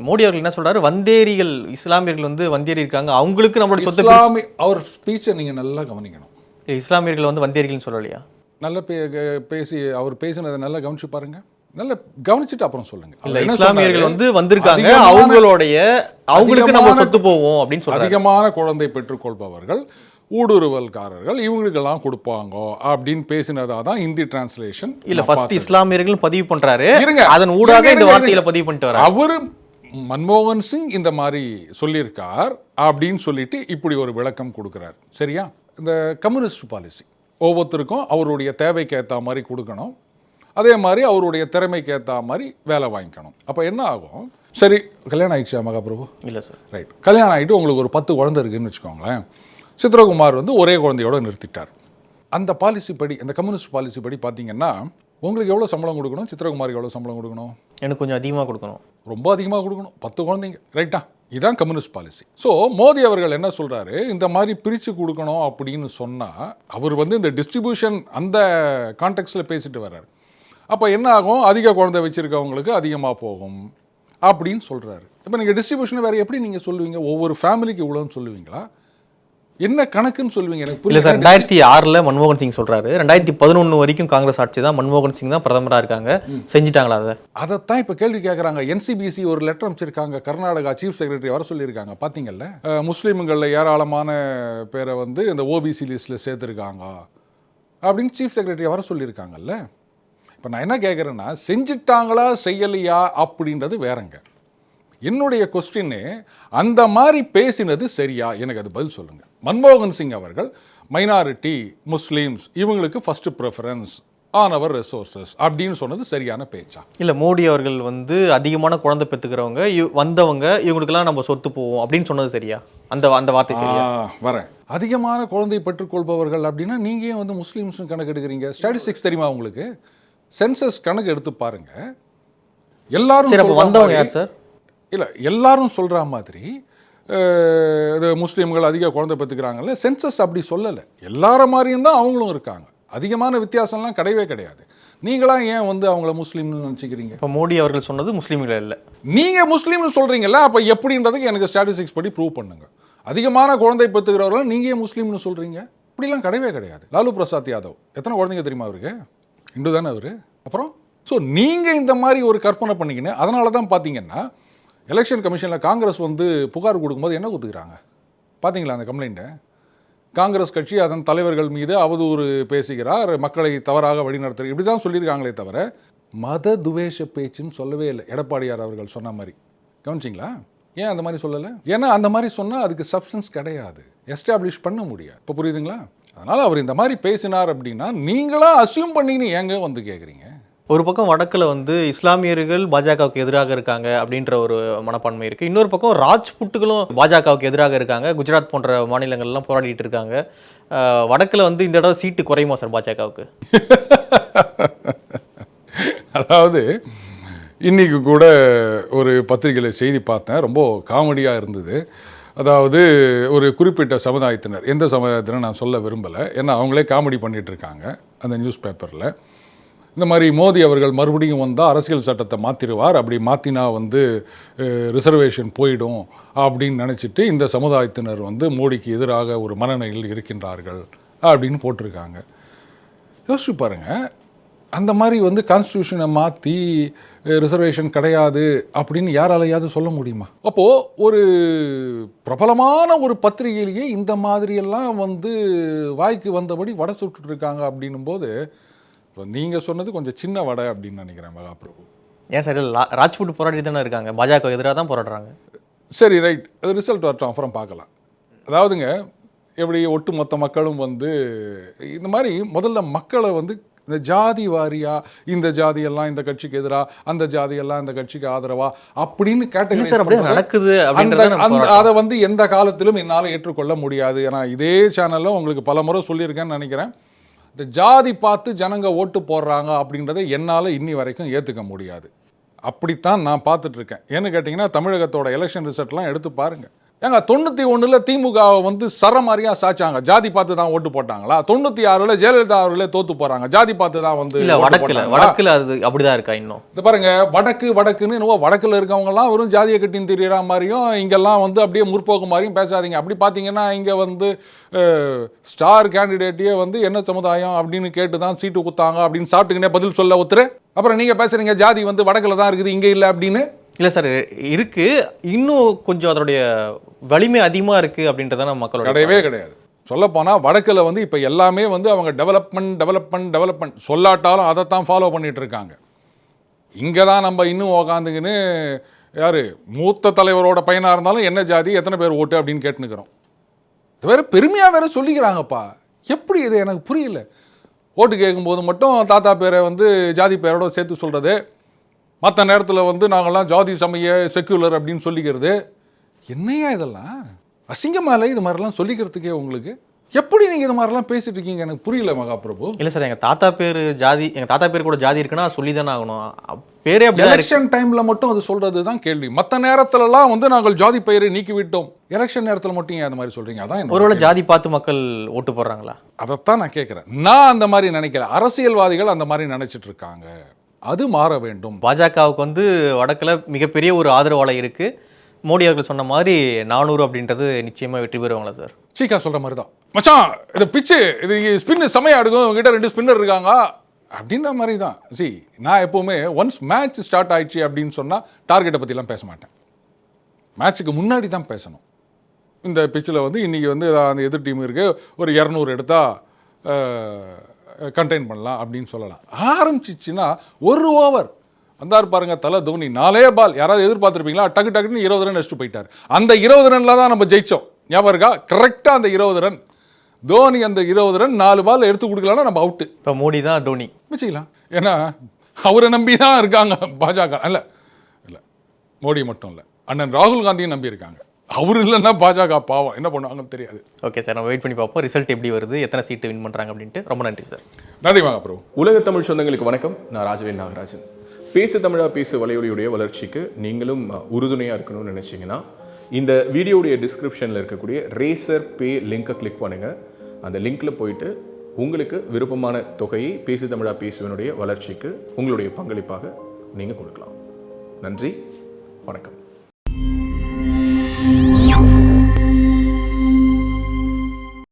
மோடி அவர்கள் என்ன சொல்றாரு? வந்தேரிகள் இஸ்லாமியர்கள் வந்து வந்தேரி இருக்காங்க. அவங்களுக்கு நம்மளோட சொத்து
இஸ்லாமி அவர் ஸ்பீச்சை நீங்கள் நல்லா கவனிக்கணும்.
இஸ்லாமியர்கள் வந்து வந்தேரிகள்னு சொல்லலையா?
நல்ல பே பேசி அவர் பேசினதை நல்லா கவனிச்சு பாருங்க. நல்லா கவனிச்சுட்டு அப்புறம் சொல்லுங்க.
இல்ல இஸ்லாமியர்கள்? வந்து வந்திருக்காங்க. அவங்களுடைய அவங்களுக்கு நம்ம சொத்து போவோம் அப்படின்னு சொல்றாரு.
அதிகமான குழந்தை பெற்றுக்கொள்பவர்கள் ஊடுருவல்காரர்கள் இவங்களுக்கெல்லாம் கொடுப்பாங்க அப்படின்னு பேசினதா தான் ஹிந்தி டிரான்ஸ்லேஷன்
இல்ல ஃபர்ஸ்ட் இஸ்லாமியர்கள் பதிவு பண்றாரு.
இருங்க.
அதன் ஊடாக இந்த வார்த்தையில பதிவு பண்ணிட்டு வராரு.
அவரு மன்மோகன் சிங் இந்த மாதிரி சொல்லியிருக்கார் அப்படின்னு சொல்லிட்டு இப்படி ஒரு விளக்கம் கொடுக்குறார். சரியா? இந்த கம்யூனிஸ்ட் பாலிசி ஒவ்வொருத்தருக்கும் அவருடைய தேவைக்கு ஏற்ற மாதிரி கொடுக்கணும். அதே மாதிரி அவருடைய திறமைக்கு ஏற்ற மாதிரி வேலை வாங்கிக்கணும். அப்போ என்ன ஆகும்? சரி கல்யாணம் ஆயிடுச்சா மகாபிரபு?
இல்ல சார்
ரைட் கல்யாணம் ஆகிட்டு உங்களுக்கு ஒரு பத்து குழந்தை இருக்குன்னு வச்சுக்கோங்களேன். சித்ரகுமார் வந்து ஒரே குழந்தையோட நிறுத்திட்டார். அந்த பாலிசி படி அந்த கம்யூனிஸ்ட் பாலிசி படி பார்த்தீங்கன்னா உங்களுக்கு எவ்வளோ சம்பளம் கொடுக்கணும்? சித்ரகுமாருக்கு எவ்வளோ சம்பளம் கொடுக்கணும்?
எனக்கு கொஞ்சம் அதிகமா கொடுக்கணும்.
ரொம்ப அதிகமாக கொடுக்கணும். பத்து குழந்தைங்க ரைட்டா இதுதான் கம்யூனிஸ்ட் பாலிசி ஸோ மோடி அவர்கள் என்ன சொல்றாரு? இந்த மாதிரி பிரித்து கொடுக்கணும் அப்படின்னு சொன்னால் அவர் வந்து இந்த டிஸ்ட்ரிபியூஷன் அந்த கான்டெக்ட்ல பேசிட்டு வர்றாரு. அப்போ என்ன ஆகும்? அதிக குழந்தை வச்சிருக்கவங்களுக்கு அதிகமாக போகும் அப்படின்னு சொல்றாரு. இப்போ நீங்கள் டிஸ்ட்ரிபியூஷன் வேறு எப்படி நீங்கள் சொல்லுவீங்க? ஒவ்வொரு ஃபேமிலிக்கு இவ்வளோன்னு சொல்லுவீங்களா? என்ன கணக்குன்னு சொல்லுவீங்க? எனக்கு
இல்ல சார்
புரியல
ரெண்டாயிரத்தி ஆறுல மன்மோகன் சிங் சொல்றாரு. ரெண்டாயிரத்தி பதினொன்னு வரைக்கும் காங்கிரஸ் ஆட்சி தான் மன்மோகன் சிங் தான் பிரதமரா இருக்காங்க. செஞ்சுட்டாங்களா அதை?
அதைத்தான் இப்போ கேள்வி கேட்குறாங்க என்சிபிசி ஒரு லெட்டர் அமைச்சிருக்காங்க கர்நாடகா சீஃப் செக்ரட்டரி வர சொல்லியிருக்காங்க. பார்த்தீங்கல்ல முஸ்லீம்களில் ஏராளமான பேரை வந்து இந்த ஓபிசி லிஸ்ட்டில் சேர்த்துருக்காங்க. அப்படின்னு சீஃப் செக்ரட்டரி வர சொல்லியிருக்காங்கல்ல? இப்போ நான் என்ன கேட்குறேன்னா செஞ்சிட்டாங்களா செய்யலையா அப்படின்றது வேறங்க. என்னுடைய கொஸ்டின்னு அந்த மாதிரி பேசினது சரியா? எனக்கு அது பதில் சொல்லுங்க. மன்மோகன் சிங் அவர்கள் மைனாரிட்டி முஸ்லீம்ஸ் இவங்களுக்கு first preference on our resources அப்படின்னு சொன்னது சரியான பேச்சா?
இல்ல மோடி அவர்கள் வந்து அதிகமான குழந்தை பெத்துக்கிறவங்க இவ்- வந்தவங்க இவங்களுக்கெல்லாம் நம்ம சொத்து போவோம் அப்படின்னு சொன்னது சரியா? அந்த அந்த வார்த்தை சரியா?
வரேன். அதிகமான குழந்தை பெற்றுக்கொள்பவர்கள் அப்படின்னா நீங்க ஏன் வந்து முஸ்லீம்ஸ் கணக்கு எடுக்கிறீங்க ஸ்டாட்டிஸ்டிக்ஸ் தெரியுமா உங்களுக்கு? சென்சஸ் கணக்கு எடுத்து பாருங்க. எல்லாரும்
வந்தவங்க யார் சார்?
இல்லை எல்லாரும் சொல்கிற மாதிரி இது முஸ்லீம்கள் அதிக குழந்தை பெற்றுக்கிறாங்கல்ல சென்சஸ் அப்படி சொல்லலை. எல்லார மாதிரியும் தான் அவங்களும் இருக்காங்க. அதிகமான வித்தியாசம்லாம் கிடையவே கிடையாது. நீங்களா ஏன் வந்து அவங்கள முஸ்லீம்னு நினச்சிக்கிறீங்க?
இப்போ மோடி அவர்கள் சொன்னது முஸ்லீம்கள் இல்லை.
நீங்கள் முஸ்லீம்னு சொல்கிறீங்கல்ல அப்போ எப்படின்றதுக்கு எனக்கு ஸ்டாட்டிஸ்டிக்ஸ் படி ப்ரூவ் பண்ணுங்க. அதிகமான குழந்தை பெற்றுக்கிறவர்கள் நீங்கள் முஸ்லீம்னு சொல்கிறீங்க இப்படிலாம் கிடையவே கிடையாது. லாலு பிரசாத் யாதவ் எத்தனை குழந்தைங்க தெரியுமா அவருக்கு? இந்து தானே அவர்? அப்புறம் ஸோ நீங்கள் இந்த மாதிரி ஒரு கற்பனை பண்ணிக்கின்னு அதனால தான் பார்த்தீங்கன்னா எலெக்ஷன் கமிஷனில் காங்கிரஸ் வந்து புகார் கொடுக்கும்போது என்ன கொடுத்துக்கிறாங்க பார்த்தீங்களா அந்த கம்ப்ளைண்ட்டை காங்கிரஸ் கட்சி அதன் தலைவர்கள் மீது அவதூறு பேசுகிறார் மக்களை தவறாக வழிநடத்துகிறார். இப்படி தான் சொல்லியிருக்காங்களே தவிர மத துவேஷ பேச்சுன்னு சொல்லவே இல்லை. எடப்பாடியார் அவர்கள் சொன்ன மாதிரி. கவனிச்சிங்களா? ஏன் அந்த மாதிரி சொல்லலை? ஏன்னா அந்த மாதிரி சொன்னால் அதுக்கு சப்ஸ்டன்ஸ் கிடையாது. எஸ்டாப்ளிஷ் பண்ண முடியாது. இப்போ புரியுதுங்களா? அதனால் அவர் இந்த மாதிரி பேசினார் அப்படின்னா நீங்களா அசியூம் பண்ணின்னு ஏங்க வந்து கேட்குறீங்க
ஒரு பக்கம் வடக்குல வந்து இஸ்லாமியர்கள் பாஜகவுக்கு எதிராக இருக்காங்க அப்படின்ற ஒரு மனப்பான்மை இருக்கு. இன்னொரு பக்கம் ராஜ்புட்டுகளும் பாஜகவுக்கு எதிராக இருக்காங்க. குஜராத் போன்ற மாநிலங்கள்லாம் போராடிட்டு இருக்காங்க. வடக்குல வந்து இந்த தடவை சீட்டு குறையுமா சார் பாஜகவுக்கு?
அதாவது இன்னைக்கு கூட ஒரு பத்திரிகையில் செய்தி பார்த்தேன். ரொம்ப காமெடியாக இருந்தது. அதாவது ஒரு குறிப்பிட்ட சமுதாயத்தினர். எந்த சமுதாயத்தினர் நான் சொல்ல விரும்பலை. ஏன்னா அவங்களே காமெடி பண்ணிகிட்ருக்காங்க இருக்காங்க அந்த நியூஸ் பேப்பரில். இந்த மாதிரி மோடி அவர்கள் மறுபடியும் வந்தால் அரசியல் சட்டத்தை மாற்றிடுவார் அப்படி மாற்றினா வந்து ரிசர்வேஷன் போயிடும் அப்படின்னு நினச்சிட்டு இந்த சமுதாயத்தினர் வந்து மோடிக்கு எதிராக ஒரு மனநிலையில் இருக்கின்றார்கள் அப்படின்னு போட்டிருக்காங்க. யோசிச்சு பாருங்கள் அந்த மாதிரி வந்து கான்ஸ்டியூஷனை மாற்றி ரிசர்வேஷன் கிடையாது அப்படின்னு யாராலையாவது சொல்ல முடியுமா? அப்போது ஒரு பிரபலமான ஒரு பத்திரிகையிலேயே இந்த மாதிரியெல்லாம் வந்து வாய்க்கு வந்தபடி வடை சுட்டுட்டு இருக்காங்க அப்படின்னும் போது இப்போ நீங்கள் சொன்னது கொஞ்சம் சின்ன வடை அப்படின்னு நினைக்கிறேன் மகாபிரபு.
ஏன் சார் ராஜ்புட் போராடி தானே இருக்காங்க? பாஜக எதிராக தான் போராடுறாங்க.
சரி ரைட். அது ரிசல்ட் வரட்டும் அப்புறம் பார்க்கலாம். அதாவதுங்க எப்படி ஒட்டுமொத்த மக்களும் வந்து இந்த மாதிரி முதல்ல மக்களை வந்து இந்த ஜாதி வாரியா? இந்த ஜாதியெல்லாம் இந்த கட்சிக்கு எதிரா? அந்த ஜாதியெல்லாம் இந்த கட்சிக்கு ஆதரவா? அப்படின்னு
அப்படியே நடக்குது.
அதை வந்து எந்த காலத்திலும் என்னால் ஏற்றுக்கொள்ள முடியாது. ஏன்னா இதே சேனலில் உங்களுக்கு பல முறை சொல்லியிருக்கேன்னு நினைக்கிறேன். இந்த ஜாதி பார்த்து ஜனங்க ஓட்டு போடுறாங்க அப்படின்றத என்னால் இன்னி வரைக்கும் ஏற்றுக்க முடியாது. அப்படித்தான் நான் பார்த்துட்டு இருக்கேன். ஏன்னு கேட்டிங்கன்னா தமிழகத்தோட எலெக்ஷன் ரிசல்ட்லாம் எடுத்து பாருங்க. ஏங்க தொண்ணூற்றி ஒன்றில் திமுகவை வந்து சரமாரியா சாச்சாங்க. ஜாதி பார்த்து தான் ஓட்டு போட்டாங்களா? தொண்ணூற்றி ஆறில் ஜெயலலிதா அவர்களே தோத்து போகிறாங்க ஜாதி பார்த்து தான் வந்து
வடக்குல? வடக்குல அது அப்படிதான் இருக்கா இன்னும்?
இந்த பாருங்க வடக்கு வடக்குன்னு என்னவோ வடக்குல இருக்கவங்கலாம் வெறும் ஜாதிய கட்டின்னு தெரியற மாதிரியும் இங்கெல்லாம் வந்து அப்படியே முற்போக்கு மாதிரியும் பேசாதீங்க. அப்படி பார்த்தீங்கன்னா இங்கே வந்து ஸ்டார் கேண்டிடேட்டையே வந்து என்ன சமுதாயம் அப்படின்னு கேட்டு தான் சீட்டு குத்தாங்க அப்படின்னு சாப்பிட்டுக்கினே பதில் சொல்ல ஒத்துரு. அப்புறம் நீங்கள் பேசுறீங்க ஜாதி வந்து வடக்குல தான் இருக்குது இங்கே இல்லை அப்படின்னு.
இல்ல சார் இருக்கு. இன்னும் கொஞ்சம் அதனுடைய வலிமை அதிகமா இருக்கு அப்படின்றத நம்ம மக்களோட
கிடையவே கிடையாது. சொல்லப்போனால் வடக்கில் வந்து இப்போ எல்லாமே வந்து அவங்க டெவலப்மெண்ட் டெவலப்மெண்ட் டெவலப்மெண்ட் சொல்லாட்டாலும் அதைத்தான் ஃபாலோ பண்ணிட்டு இருக்காங்க. இங்கே தான் நம்ம இன்னும் உக்காந்துக்கின்னு யார் மூத்த தலைவரோட பையனாக இருந்தாலும் என்ன ஜாதி எத்தனை பேர் ஓட்டு அப்படின்னு கேட்டுனுக்குறோம் இது வேற பெருமையாக வேற சொல்லிக்கிறாங்கப்பா. எப்படி இது? எனக்கு புரியல. ஓட்டு கேட்கும்போது மட்டும் தாத்தா பேரை வந்து ஜாதி பேரோட சேர்த்து சொல்கிறது மற்ற நேரத்தில் வந்து நாங்கள்லாம் ஜாதி சமய செக்யூலர் அப்படின்னு சொல்லிக்கிறது. என்னையா இதெல்லாம்? அசிங்கமா இல்லை? இது மாதிரிலாம் சொல்லிக்கிறதுக்கே உங்களுக்கு? எப்படி நீங்கள் இது மாதிரிலாம் பேசிட்டு இருக்கீங்க? எனக்கு புரியல மகாபிரபு.
இல்ல சார் எங்க தாத்தா பேரு ஜாதி எங்க தாத்தா பேர் கூட ஜாதி இருக்குன்னா சொல்லி தானே ஆகணும் பேரே இருக்கு.
எலெக்ஷன் டைம்ல மட்டும் அது சொல்றது தான் கேள்வி. மற்ற நேரத்துலலாம் வந்து நாங்கள் ஜாதி பெயரை நீக்கி விட்டோம் எலெக்ஷன் நேரத்தில் மட்டும் ஏன் அந்த மாதிரி சொல்றீங்க? அதான்
ஒருவேளை ஜாதி பார்த்து மக்கள் ஓட்டு போடுறாங்களா?
அதைத்தான் நான் கேட்குறேன் நான் அந்த மாதிரி நினைக்கல. அரசியல்வாதிகள் அந்த மாதிரி நினைச்சிட்டு இருக்காங்க. அது மாற வேண்டும்.
பாஜகவுக்கு வந்து வடக்குல மிகப்பெரிய ஒரு ஆதரவாளர் இருக்கு. மோடி அவர்கள் சொன்ன மாதிரி நானூறு அப்படின்றது நிச்சயமா வெற்றி பெறுவாங்களா சார்?
சீக்கா சொல்ற மாதிரி தான். மச்சான் இது பிச்சு இது ஸ்பின்னு செமையா எடுக்கும் உங்ககிட்ட ரெண்டு ஸ்பின்னர் இருக்காங்க அப்படின்ற மாதிரி தான். சி நான் எப்போவுமே ஒன்ஸ் மேட்ச் ஸ்டார்ட் ஆயிடுச்சு அப்படின்னு சொன்னால் டார்கெட்டை பற்றிலாம் பேச மாட்டேன். மேட்ச்சுக்கு முன்னாடி தான் பேசணும். இந்த பிச்சில் வந்து இன்றைக்கி வந்து அந்த எதிர் டீம் இருக்குது ஒரு இரநூறு எடுத்தால் கண்டெயின் பண்ணலாம் அப்படின்னு சொல்லலாம். ஆரம்பிச்சிச்சுன்னா ஒரு ஓவர் வந்தார் பாருங்க தலை தோனி. நாலே பால் யாராவது எதிர்பார்த்துருப்பீங்களா? டக்கு டக்குன்னு இருபது ரன் அடிச்சுட்டு போயிட்டார். அந்த இருபது ரன்ல தான் நம்ம ஜெயிச்சோம். ஞாபகம் இருக்கா? கரெக்டாக அந்த இருபது ரன் தோனி அந்த இருபது ரன் நாலு பால் எடுத்து கொடுக்கலன்னா நம்ம அவுட்டு
இப்போ மோடி தான் டோனி
வச்சுக்கலாம். ஏன்னா அவரை நம்பி தான் இருக்காங்க பாஜக. இல்லை இல்லை. மோடி மட்டும் இல்லை. அண்ணன் ராகுல் காந்தியும் நம்பி இருக்காங்க அவர் இல்லைன்னா பாஜக பாவம். என்ன பண்ணுவாங்கன்னு தெரியாது.
ஓகே சார் நம்ம வெயிட் பண்ணி பார்ப்போம். ரிசல்ட் எப்படி வருது? எத்தனை சீட்டு வின் பண்றாங்க அப்படின்ட்டு. ரொம்ப நன்றி சார்
நன்றி வாங்க ப்ரோ
உலக தமிழ் சொந்தங்களுக்கு வணக்கம். நான் ராஜவேல் நாகராஜன். பேசு தமிழா பேசு வலையொலியுடைய வளர்ச்சிக்கு நீங்களும் உறுதுணையாக இருக்கணும்னு நினச்சிங்கன்னா இந்த வீடியோடைய டிஸ்கிரிப்ஷனில் இருக்கக்கூடிய ரேசர் பே லிங்கை கிளிக் பண்ணுங்கள் அந்த லிங்க்கில் போயிட்டு உங்களுக்கு விருப்பமான தொகையை பேசு தமிழா பேசுவனுடைய வளர்ச்சிக்கு உங்களுடைய பங்களிப்பாக நீங்கள் கொடுக்கலாம். நன்றி வணக்கம்.